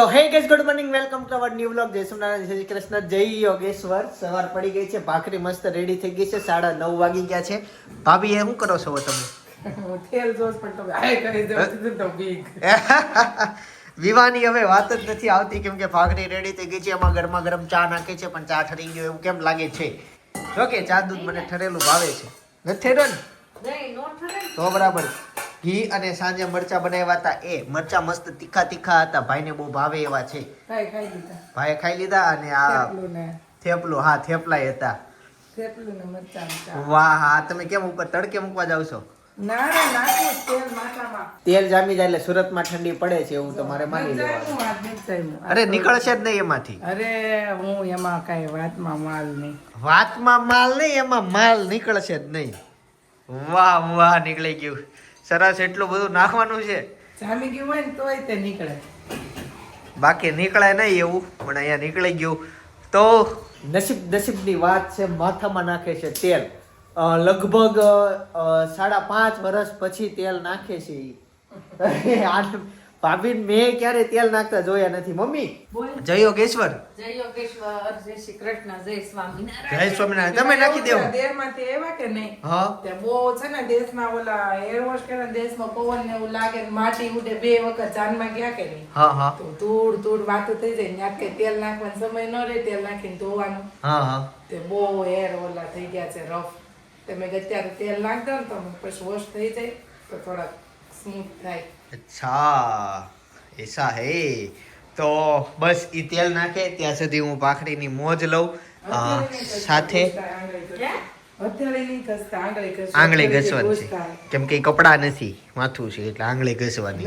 તો hey guys good morning welcome to our new vlog જય સોમનાથ જય શ્રી કૃષ્ણ જય યોગેશ્વર. સવાર પડી ગઈ છે ભાખરી મસ્ત રેડી થઈ ગઈ છે સાડા નવ વાગી ગયા છે. ભાભી એ શું કરો છો તમે? વિવાની હવે વાત જ નથી આવતી કેમ કે ભાખરી રેડી થઈ ગઈ છે એમાં ગરમા ગરમ ચા નાખે છે પણ ચા ઠરી ગયો એવું કેમ લાગે છે? જો કે ચા દૂધ મને ઠરેલું ભાવે છે. નથી ઠર્યો ને? તો બરાબર. ઘી અને સાંજે મરચા બનાવ્યા હતા. એ મરચા મસ્ત તીખા તીખા હતા. ભાઈને બહુ ભાવે એવા છે. ભાઈ ખાઈ લીધા. અને આ થેપલું હા થેપલાય હતા. વાહ હા તમે કેમ ઉપર તડકે મૂકવા જાવ છો? તેલ જામી જાય એટલે સુરતમાં ઠંડી પડે છે એવું તમારે માની લેવાનું. મરચાંનું. અરે નીકળશે જ નહીં એમાંથી. અરે હું એમાં કાંઈ વાતમાં માલ નહીં. વાતમાં માલ નહીં એમાં માલ નીકળશે જ નહીં. વાહ વાહ નીકળી ગયું. સરસ એટલું બધું નાખવાનું છે. જામી ગયું હોય ને તોય તે નીકળે. બાકી નીકળે નહીં એવું પણ અહીંયા નીકળી ગયું. તો નસીબ નસીબની વાત છે માથામાં નાખે છે તેલ. લગભગ સાડા પાંચ વર્ષ પછી તેલ નાખે છે ઈ. ભાભી મેં ક્યારે તેલ નાખતા જોયા નથી મમ્મી? જય યોગેશ્વર. જય યોગેશ્વર જય શ્રી કૃષ્ણ જય સ્વામિનારાયણ જય સ્વામિનારાયણ. તમે નાખી દેવો. દેહમાંથી એવા કે નહીં? હા. તે બહુ છે ને દેશમાં ઓલા એર વોશ કે દેશમાં પવન ને એવું લાગે ને માટી ઉડે બે વખત જાનમાં ગયા કે નહીં? હા હા. તો ધૂળ ધૂળ વાતો થઈ જાય ત્યાં કે તેલ નાખવાનો સમય ન રહે તેલ નાખીને ધોવાનું. હા હા. તે બહુ હેર ઓલા થઈ ગયા છે રફ તમે અત્યારે તેલ નાખ દો ને તો પછી વોશ થઈ જાય તો થોડાક સ્મૂથ થાય. અચ્છા એસા હે. તો બસ ઈ તેલ નાખે ત્યાં સુધી હું ભાખરીની મોજ લઉં. સાથે હથેળી નહીં ઘસતા આંગળી ઘસવાની. છે. કેમ કે કપડા નથી માથું છે એટલે આંગળી ઘસવાની.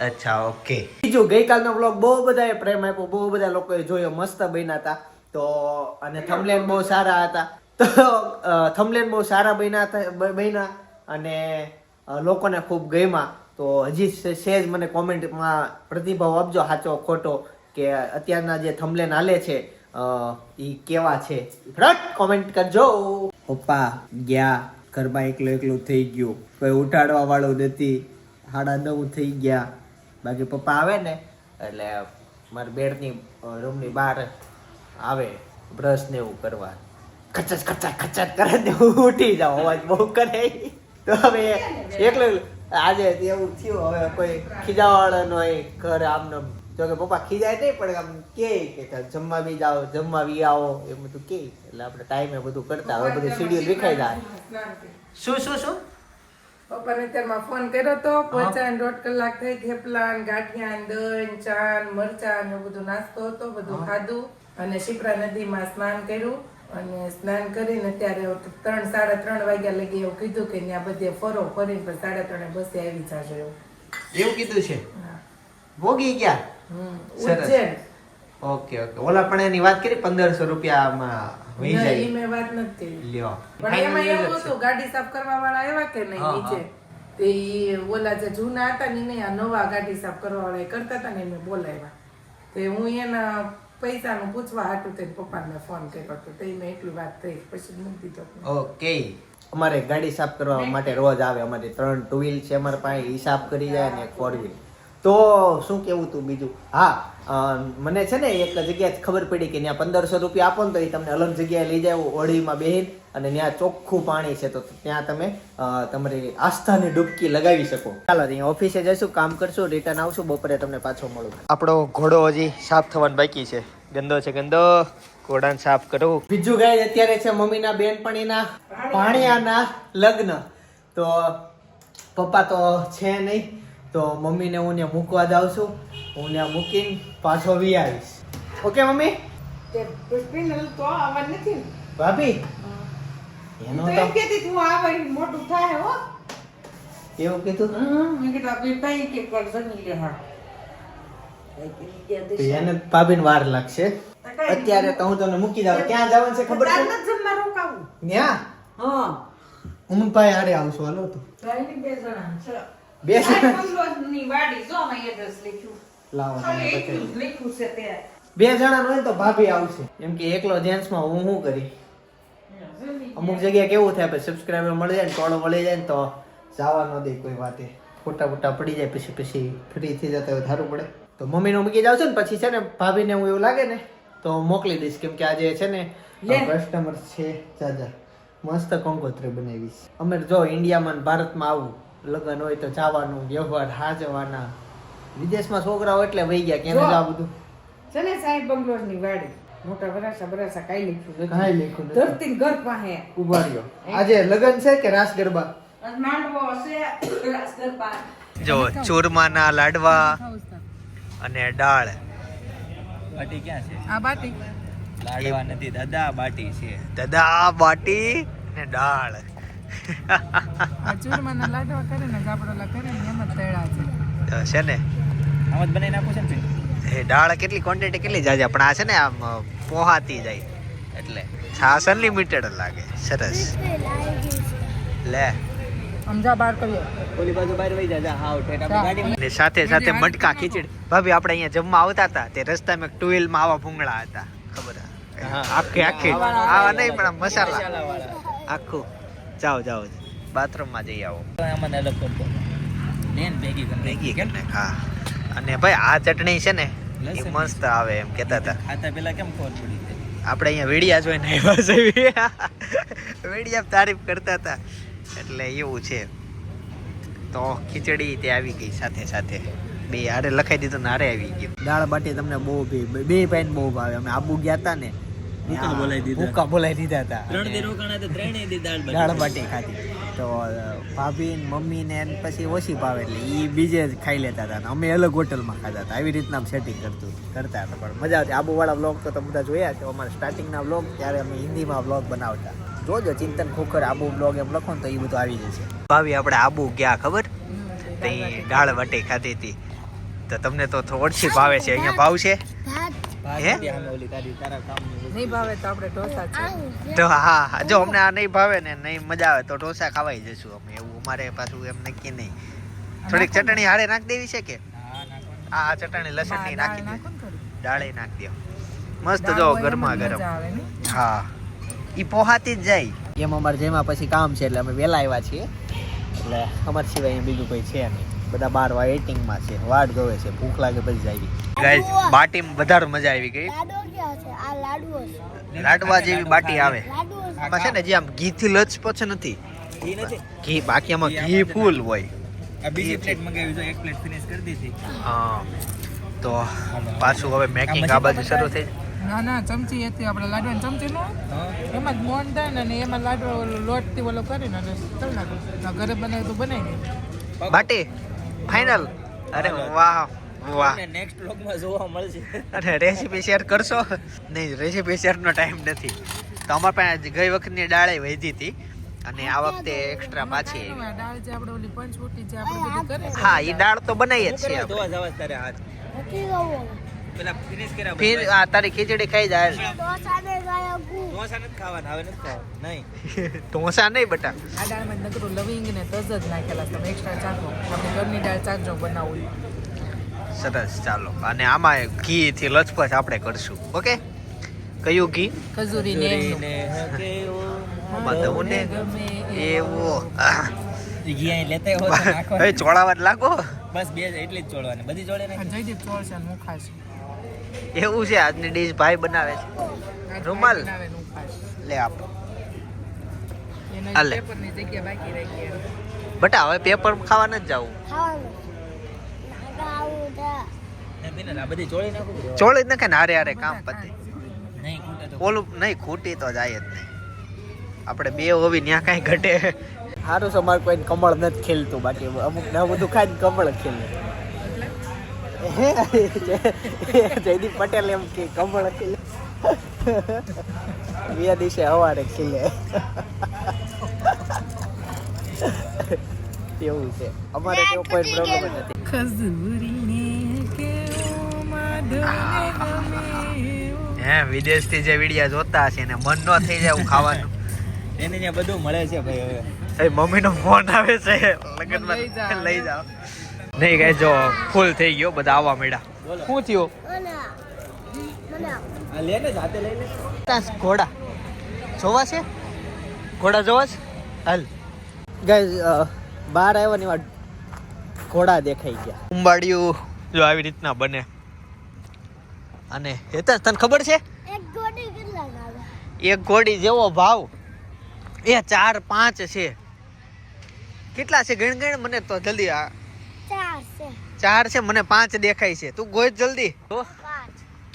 અચ્છા ઓકે. બીજું ગઈકાલનો બ્લોગ બહુ બધાએ પ્રેમ આપ્યો બહુ બધા લોકોએ જોયો મસ્ત બન્યા હતા. તો અને થંબલેન બહુ સારા હતા. તો થમલેન બહુ સારા બન્યા બન્યા અને લોકોને ખૂબ ગમ્યા. તો હજી સેજ મને કોમેન્ટમાં પ્રતિભાવ આપજો સાચો, ખોટો, કે અત્યારના જે થમલેન હાલે છે એ કેવા છે. ફટ કોમેન્ટ કરજો. પપ્પા, ગયા, ઘરમાં એકલું એકલું થઈ ગયું. કોઈ ઉઠાડવા વાળું નથી. સાડા નવ થઈ ગયા. બાકી પપ્પા આવે ને, એટલે મારા બેડની રૂમની બહાર આવે બ્રશ ને એવું કરવા. ખચચ ખચા ખચત કરે ને હું ઉઠી જાઉં અવાજ બહુ કરે. તો હવે એકલું આજે એવું થયું. હવે કોઈ ખીજાવાળો ન હોય ઘર આમ જો કે પપ્પા ખીજાય નહીં પણ આમ કે કે જમવા બી જાઓ જમવા બી આવો. એ બધું કે. એટલે આપણે ટાઈમે બધું કરતા હવે બધું શેડ્યુલ વિખાઈ જાય શું શું શું? પપ્પાને અત્યારમાં ફોન કર્યો તો પહોંચ્યા ને દોઢ કલાક થઈ થેપલા ને ગાંઠિયા ને દહીં ચા મરચા ને બધું નાસ્તો હતો બધું ખાધું. અને શિપ્રા નદીમાં સ્નાન કર્યું. અને સ્નાન કરીને ત્યારે ત્રણ સાડા ત્રણ વાગ્યા લગી એવું કીધું કે ત્યાં બધે ફરો ફરીને પણ સાડા ત્રણે બસે આવી જશે એવું. એવું કીધું છે? ભોગી ગયા? ઉજ્જૈન. Okay okay. ઓલા પણ એની વાત કરી પંદરસો રૂપિયામાં વહી જાય ઈ મેં વાત નથી લ્યો. પણ એમાં એવું હતું ગાડી સાફ કરવા વાળા આવ્યા કે નહીં નીચે? તે ઓલા જે જૂના હતા ને આ નવા ગાડી સાફ કરવા વાળા એ કરતા હતા ને એમને બોલાવ્યા. તે હું એના પૈસાનું પૂછવા હાટું તે પપ્પાને ફોન કર્યો હતો તે મેં એટલી વાત થઈ પછી મૂકી દીધો ઓકે. અમારે ગાડી સાફ કરવા માટે રોજ આવે. અમારે ત્રણ ટુ વ્હીલ છે અમારા પાસે. એ સાફ કરી જાય ને ફોર વ્હીલ તો શું કેવું તું બીજું? હા મને છે ને એક જગ્યાએ ખબર પડી કે ત્યાં પંદરસો રૂપિયા આપો ને તો એ તમને અલગ જગ્યાએ લઈ જાય ઓળીમાં બેહીન અને ત્યાં ચોખ્ખું પાણી છે તો ત્યાં તમે તમારી આસ્થાની ડૂબકી લગાવી શકો. ચાલો અહીંયા ઓફિસે જઈશું કામ કરશું રિટર્ન આવશું બપોરે તમને પાછો મળું. આપણો ઘોડો હજી સાફ થવાનો બાકી છે. ગંદો છે ગંદો. ઘોડાને સાફ કરો. બીજું ગાય અત્યારે છે મમ્મીના બેનપણીના પાણીયાના લગ્ન. તો પપ્પા તો છે નહીં. તો મમ્મીને હું ત્યાં મૂકવા જાઉં છું. હું ત્યાં મૂકીને પાછો વી આવીશ. Okay mummy? તે પુષ્પિન તો આવા નથી ભાભી? એનો તો એમ કહેતી તું આવે મોટું થાય હો. એવું કીધું? મેં કીધું આપણે કઈ કે કરજણ લે હા. એને ભાભીને વાર લાગશે. અત્યારે તો હું તમને મૂકી જાઉં. ક્યાં જવાનું છે ખબર છે? જમવા રોકાવું. ન્યા? હા. હું ભાઈ હારે આવશું હાલો તો. બે જણા છે. બે બે જણા હોય તો ભાભી આવશે. એમ કે એકલો જેન્ટ્સમાં હું શું કરી? અમુક જગ્યાએ કેવું થાય સબસ્ક્રાઈબર મળી જાય ને ટોળો મળી જાય ને તો જવા ન દે કોઈ વાતે. ફોટા ફોટા પડી જાય પછી પછી ફ્રી થઈ જતા હોય ધારું પડે. તો મમ્મીને મૂકી જાવ છું ને પછી છે ને ભાભીને હું એવું લાગે ને તો મોકલી દઈશ કેમ કે આજે છે ને કસ્ટમર છે જાજા. મસ્ત કંકોત્રી બનાવીશ અમે જો ઇન્ડિયામાં ભારતમાં આવું. લગ્ન હોય તો જવાનું વ્યવહાર હાજવાના. વિદેશમાં છોકરાઓ એટલે વહી ગયા કેમ જો. આ બધું? છે ને સાહેબ બંગલોરની વાડી. મોટા વરાસા બરાસા કાંઈ લખ્યું નથી. નથી લખ્યું નથી. ધરતી ઘર પાસે. ઊભા રહ્યો. આજે લગ્ન છે કે રાસ ગરબા? માંડવો હશે રાસ ગરબા. જો ચૂરમાના લાડવા અને દાળ બાટી ક્યાં છે? આ બાટી. લાડવા નથી દાદા બાટી છે. દાદા બાટી ને દાળ ચૂરમાના લાડવા કરે ને ગાબડોલા કરે ને એમ જ તળા છે. છે ને? આમ જ બનાવી નાખું છે ને એ દાળ કેટલી ક્વોન્ટિટી કેટલી જાય પણ આ છે ને આમ પોહાતી જાય. એટલે. છાસ અનલિમિટેડ લાગે. સરસ. લે. સમજા બાર કરીએ. ઓલી બાજુ બહાર વહી જા હાવ ઠેઠ ગાડી સાથે સાથે મટકા ખીચડી. ભાભી આપણે અહીંયા જમવા આવતા હતા. તે રસ્તામાં એક ટુવેલમાં આવા ભૂંગળા હતા. ખબર હે? હા. આખી આખી. આવા નહીં પણ આમ મસાલા. આખું. જાઓ જાઓ. બાથરૂમમાં જઈ આવો. મને અલગ કરતો. લેન ભેગી કરી ભેગી કે ને હા. અને ભાઈ આ ચટણી છે ને એ મસ્ત આવે એમ કહેતા હતા. ખાતા પેલા કેમ ખબર પડી આપણે અહીંયા વેડિયા જોઈને આવ્યા છે વેડિયા તારીફ કરતા હતા. એટલે એવું છે. તો ખીચડી તે આવી ગઈ સાથે સાથે. બે હારે લખાઈ દીધું ને હારે આવી ગયું. દાળ બાટી તમને બહુ બે બે પાઈન બહુ ભાવે. અમે આબુ ગયા હતા ને ભૂકા બોલાવી દીધા. ભૂકા બોલાવી દીધા હતા. ત્રણ દી રોકાણા તો ત્રણેય દી દાળ બાટી. દાળ બાટી ખાધી. તો ભાભી ને મમ્મી ને એને પછી ઓછી ભાવે એટલે એ બીજે જ ખાઈ લેતા હતા અમે અલગ હોટલમાં ખાતા હતા. આવી રીતના સેટિંગ કરતું કરતા હતા. પણ મજા આવતી. આબુવાળા બ્લોગ તો તમે બધા જોયા છે. અમારા સ્ટાર્ટિંગના બ્લોગ ત્યારે અમે હિન્દીમાં બ્લોગ બનાવતા. જોજો ચિંતન ખોખર આબુ બ્લોગ એમ લખો ને તો એ બધું આવી જશે. ભાભી આપણે આબુ ગયા ખબર? તે દાળ બાટી. ખાધી હતી. તો તમને તો ઓછી ભાવે છે. અહીંયા ભાવ છે? હે? નથી આમાં ઓલી તારી તારા કામની વસ્તુ. નહીં ભાવે તો આપણે ઢોસા તો હા હા જો અમને આ નહીં ભાવે ને નહીં મજા આવે તો ઢોસા ખવાઈ જશું અમે. એવું અમારે પાછું એમ નક્કી નહીં. થોડીક ચટણી હારે નાખી દેવી છે કે? આ ચટણી લસણની નાખી દે. દાળે નાખી દો. મસ્ત જો ગરમા ગરમ. હા. ઈ પોહાતી જ જાય. એમ અમારે જેમાં પછી કામ છે એટલે અમે વેલા આવ્યા છીએ. એટલે અમાર સિવાય અહીંયા બીજું કોઈ છે નહીં. બધા બાર વેઇટિંગમાં છે. વાટ જોવે છે. ભૂખ લાગે પછી જાવી ગાઈસ બાટી વધારે મજા આવી ગઈ. લાડવો ક્યાં છે? આ લાડવો છે. લાડવા જેવી બાટી આવે. આમાં છે ને જે આમ ઘીથી લચપચ નથી. ઘી નથી? ઘી બાકી આમાં ઘી ફૂલ હોય. બીજી પ્લેટ મંગાવી તો એક પ્લેટ ફિનિશ કરી દીધી. હા. તો પાછું હવે મેકિંગ આ બાજુ શરૂ થઈ. ના ના ચમચી હતી. આપણે લાડવાની ચમચી નો એમાં જ મોન થાય ને એમાં લાડવો લોટથી ઓલો કરીને ઘરે બનાવે તો બનાવી બાટી. ફાઇનલ અરે વાહ વાહ. નેક્સ્ટ vlogમાં જોવા મળશે. અરે રેસીપી શેર કરશો? નહીં રેસીપી શેરનો ટાઈમ નથી. તો અમારા પાસે ગઈ વખતની દાળે વધી હતી. અને આ વખતે એક્સ્ટ્રા પાછી આવી. દાળ જે આપણે ઓલી પંચવટી જે આપણે બધું કરે હા એ દાળ તો બનાવીએ જ છીએ આપણે. જવા તારે હાથ. પેલા ફિનિશ કર્યા ફિર આ તારી ખીચડી ખાઈ જાય ઢોસા નથી ખાવાના હવે નથી ખાવા નહીં. ઢોસા નહીં બટા. આ દાળમાં નકરું લવિંગ ને તજ જ નાખેલા. તમે એક્સ્ટ્રા ચાખો. આપણે ઘરની દાળ ચાખજો બનાવું. સરસ ચાલો. અને આમાં ઘી થી લચપચ આપણે કરશું. ઓકે? કયું ઘી? ખજૂરી ને એમનું. ને હકેવો બધું ને? ગમે એવો. ઘી અહીં લેતા હોય નાખો હવે નાખવાનું. ચોળાવા જ લાગો? બસ બે એટલી જ ચોળવાની. બધી જોડે આ નહીં જયદીપ ચોળશે ને હું ખાઈશ. એવું છે આજની ડીશ ભાઈ બનાવે છે. રૂમાલ. રૂમાલ? લે આપ. એનો હાલે. પેપરની જગ્યા બાકી રાખી બટા હવે પેપર ખાવા નથી જવું. ચોળી જ નખે ને હારે હારે કામ પતે. નહીં ઓલું નહીં ખૂટી તો જાય જ નહીં. આપણે બે હોવી ત્યાં કાંઈ ઘટે. સારું છે મારે કોઈ કમળ નથી ખેલતું બાકી. અમુક ને બધું ખાઈને કમળ ખેલે. જયદીપ પટેલ એમ કે કમળ ખેલે. બે દિવસે સવારે ખીલે. એવું છે. અમારે કેવો કોઈ પ્રોબ્લેમ નથી. ગમે એવો. હે વિદેશથી જે વિડિયા જોતા હશે ને મન ન થઈ જાય એવું ખાવાનું. એને ત્યાં બધું મળે છે ભાઈ હવે. એ મમ્મીનો ફોન આવે છે. લગનમાં લઈ જાઓ. લઈ જાઓ. નહીં કઈ જો ફૂલ થઈ ગયો બધા આવવા મળ્યા. શું થયું? ઘોડા. જોવા છે? ઘોડા જોવા છે? હાલ. ગાય બહાર આવ્યા ને ઘોડા દેખાઈ ગયા. ઉંબાડિયું જો આવી રીતના બને. અને હેતર તને ખબર છે? એક ઘોડી જેવો ભાવ. એ ચાર પાંચ છે. કેટલા છે? ગણ ગણ મને તો જલ્દી આ ચાર છે. મને પાંચ દેખાય છે. તું ગોઈ જલ્દી.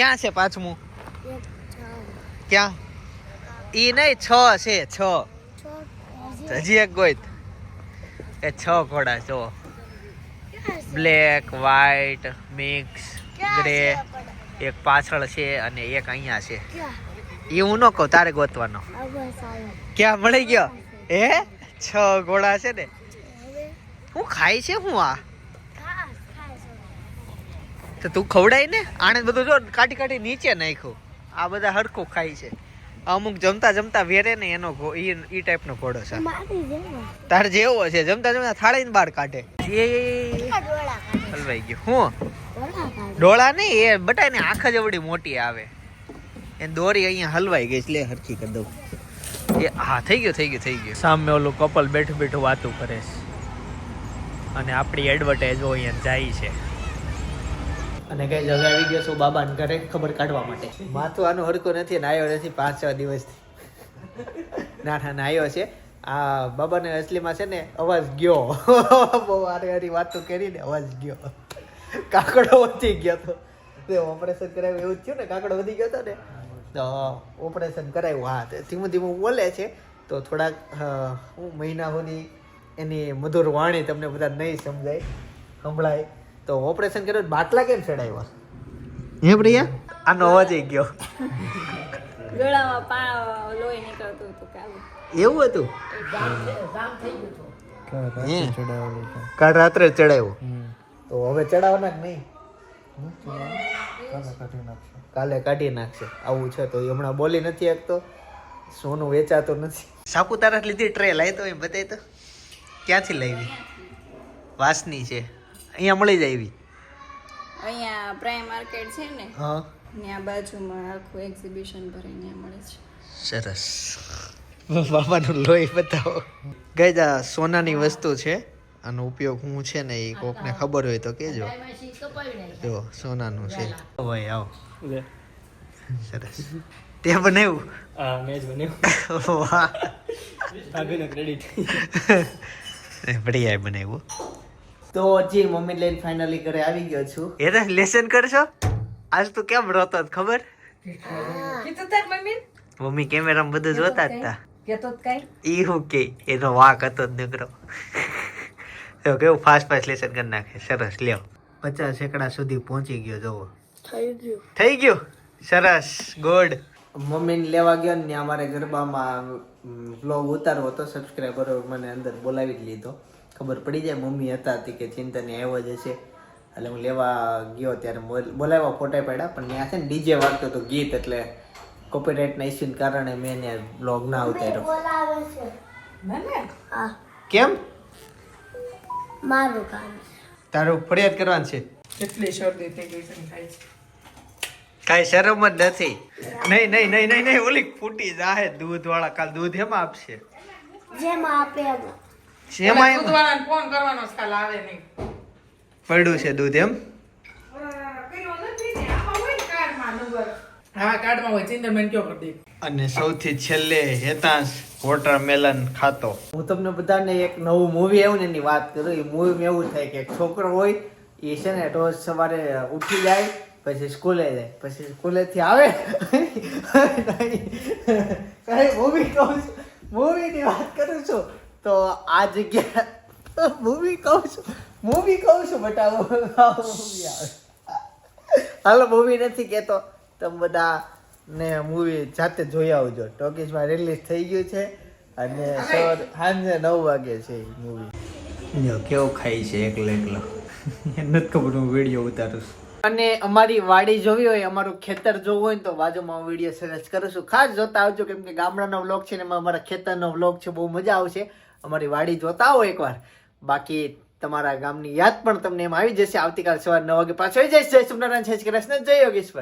ક્યાં છે પાંચમું? ક્યાં? ઈ નહીં છ છે છ. હજી એક ગોઈત. એ છ ઘોડા છો? Black white mix grey. એક પાછળ છે અને એક અહીંયા છે. એ હું ન કહું તારે ગોતવાનો. ક્યાં મળી ગયો? હે? છ ઘોડા છે ને. હું ખાય છે હું આ? તો તું ખવડાય ને? આણે બધું જો કાઢી કાઢી નીચે નાખ્યું. આ બધા હરખું ખાય છે. અમુક જમતા જમતા વેરે ને એનો એ ઈ ટાઈપનો ઘોડો છે. તાર જેવો છે. જમતા જમતા થાળી ને બહાર કાઢે. એ હલવાઈ ગયો. હું? ડોળા નહીં એ બટાઈ ને આંખ જ અવડી મોટી આવે. એ દોરી અહીંયા હલવાઈ ગઈ છે. લે હરખી કરી દઉં. એ હા થઈ ગયો થઈ ગયો થઈ ગયું. સામે ઓલું કપલ બેઠું બેઠું વાતું કરે છે. અને આપણી એડવર્ટાઈઝ અહીંયા જાય છે. અને કઈ જગ્યા આવી ગયો છું બાબાને ઘરે ખબર કાઢવા માટે? માથું આનું હડકો નથી નાયો નથી પાંચ, છ દિવસથી. ના ના નાયો છે. આ બાબાને અસલીમાં છે ને અવાજ ગયો. બહુ હારી હારી વાતો કરીને અવાજ ગયો. કાકડો વધી ગયો તો. તે ઓપરેશન કરાવ્યું એવું જ થયું ને, કાકડો વધી ગયો હતો ને. તો ઓપરેશન કરાવ્યું, હા ધીમું ધીમું બોલે છે. તો થોડાક હું મહિના સુધી એની મધુર વાણી તમને બધા નહીં સમજાય. સંભળાય. તો ઓપરેશન કર્યું બાટલા કેમ ચડાવ્યા? હે પ્રિયા? આનો અવાજ ય ગયો. ગળામાં પા લોહી નીકળતું હતું કાલે એવું હતું? હે. કાલ રાત્રે ચડાવ્યું? તો હવે ચડાવવાના કે નહીં? કાલે કાઢી નાખશે. આવું છે તો એ હમણાં બોલી નથી શકતો. સોનું વેચાતો નથી. સાપુતારા લીધી ટ્રે લાવી તો એ બતાવી તો. ક્યાંથી લાવી? વાસની છે. અહીંયા મળી જાય એવી અહીંયા પ્રાઇમ માર્કેટ છે ને હા. ત્યાં બાજુમાં આખું એક્ઝિબિશન ભરીને ત્યાં મળે છે. સરસ. બાબાનું લોહી બતાવો. ગઈ આ સોનાની વસ્તુ છે આનો ઉપયોગ હું છે ને એ કોકને ખબર હોય તો કહેજો જો સોનાનું છે. ભાઈ આવો. સરસ. તે બનાવ્યું? હા મેં જ બનાવ્યું. વાહ. ભાભીનો ક્રેડિટ બઢિયા બનાવ્યું. તો જી મમ્મી લઈને ફાઇનલી ઘરે આવી ગયો છું. એ તો લેસન કરશો? આજ તો કેમ રોતો ખબર? કીધું તાર મમ્મી? મમ્મી કેમેરામાં બધું જોતા જ હતા કેતો કઈ? ઈ હું કે એનો વાક હતો જ નીકળો તો કેવું ફાસ્ટ ફાસ્ટ લેસન કરી નાખે. સરસ લ્યો. પચાસ સેકડા સુધી પહોંચી ગયો જોવો થઈ ગયું. થઈ ગયું? સરસ ગુડ મમ્મીને લેવા ગયો ને અમારે ગરબામાં વ્લોગ ઉતારવો હતો સબસ્ક્રાઈબરો મને અંદર બોલાવી જ લીધો. ખબર પડી જાય. મમ્મી હતા હતી કે ચિંતન આવ્યો જ હશે. એટલે હું લેવા ગયો ત્યારે બોલાવ્યા ફોટા પાડ્યા. પણ ત્યાં છે ને ડીજે વાગતો હતો ગીત એટલે કોપીરાઇટના ઇસ્યુને કારણે મેં ત્યાં બ્લોગ ના ઉતાર્યો બોલાવે છે. મને? હા. કેમ? મારું કામ તારું ફરિયાદ કરવાનું છે. કેટલી શરદી થઈ ગઈ છે કાંઈ શરમ જ નથી. નહીં નહીં નહીં નહીં નહીં ઓલી ફૂટી જાહે દૂધ વાળા કાલ દૂધ એમાં આપશે. જેમાં આપે એમ. શેમાં દૂધવાળાને ફોન કરવાનો જ આવે નહીં. પડ્યું છે દૂધ એમ? કર્યો નથી ને આમાં હોય ને કાર્ડમાં નંબર હા કાર્ડમાં હોય ચિંતન કયો કરી અને સૌથી છેલ્લે હેતાંશ વોટરમેલન ખાતો. હું તમને બધાને એક નવું મૂવી આવ્યું ને એની વાત કરું એ મૂવીમાં એવું થાય કે છોકરો હોય એ છે ને રોજ સવારે ઉઠી જાય પછી સ્કૂલે જાય પછી સ્કૂલેથી આવે કઈ મૂવી કહું મૂવીની વાત કરું છું. તો આ જગ્યા મૂવી કહું છું. મૂવી કહું છું બટા મૂવી આવે. હાલો મૂવી નથી કહેતો તમે બધા ને મૂવી જાતે જોઈ આવજો. ટોકીઝમાં રિલીઝ થઈ ગયું છે અને સવાર સાંજે નવ વાગે છે મૂવી કેવો ખાય છે એકલો એકલો. નથી ખબર હું વીડિયો ઉતારું છું. અને અમારી વાડી જોવી હોય અમારું ખેતર જોવું હોય ને તો બાજુમાં હું વીડિયો સર્ચ કરું છું. ખાસ જોતા આવજો કેમ કે ગામડાનો વ્લોગ છે ને એમાં અમારા ખેતરનો વ્લોગ છે બહુ મજા આવશે. અમારી વાડી જોતા આવો એકવાર. બાકી તમારા ગામની યાદ પણ તમને એમ આવી જશે. આવતીકાલ સવાર નવ વાગે પાછો આવી જશે જય સોમનારાયણ જય શ્રી કૃષ્ણ. જય યોગેશ્વર.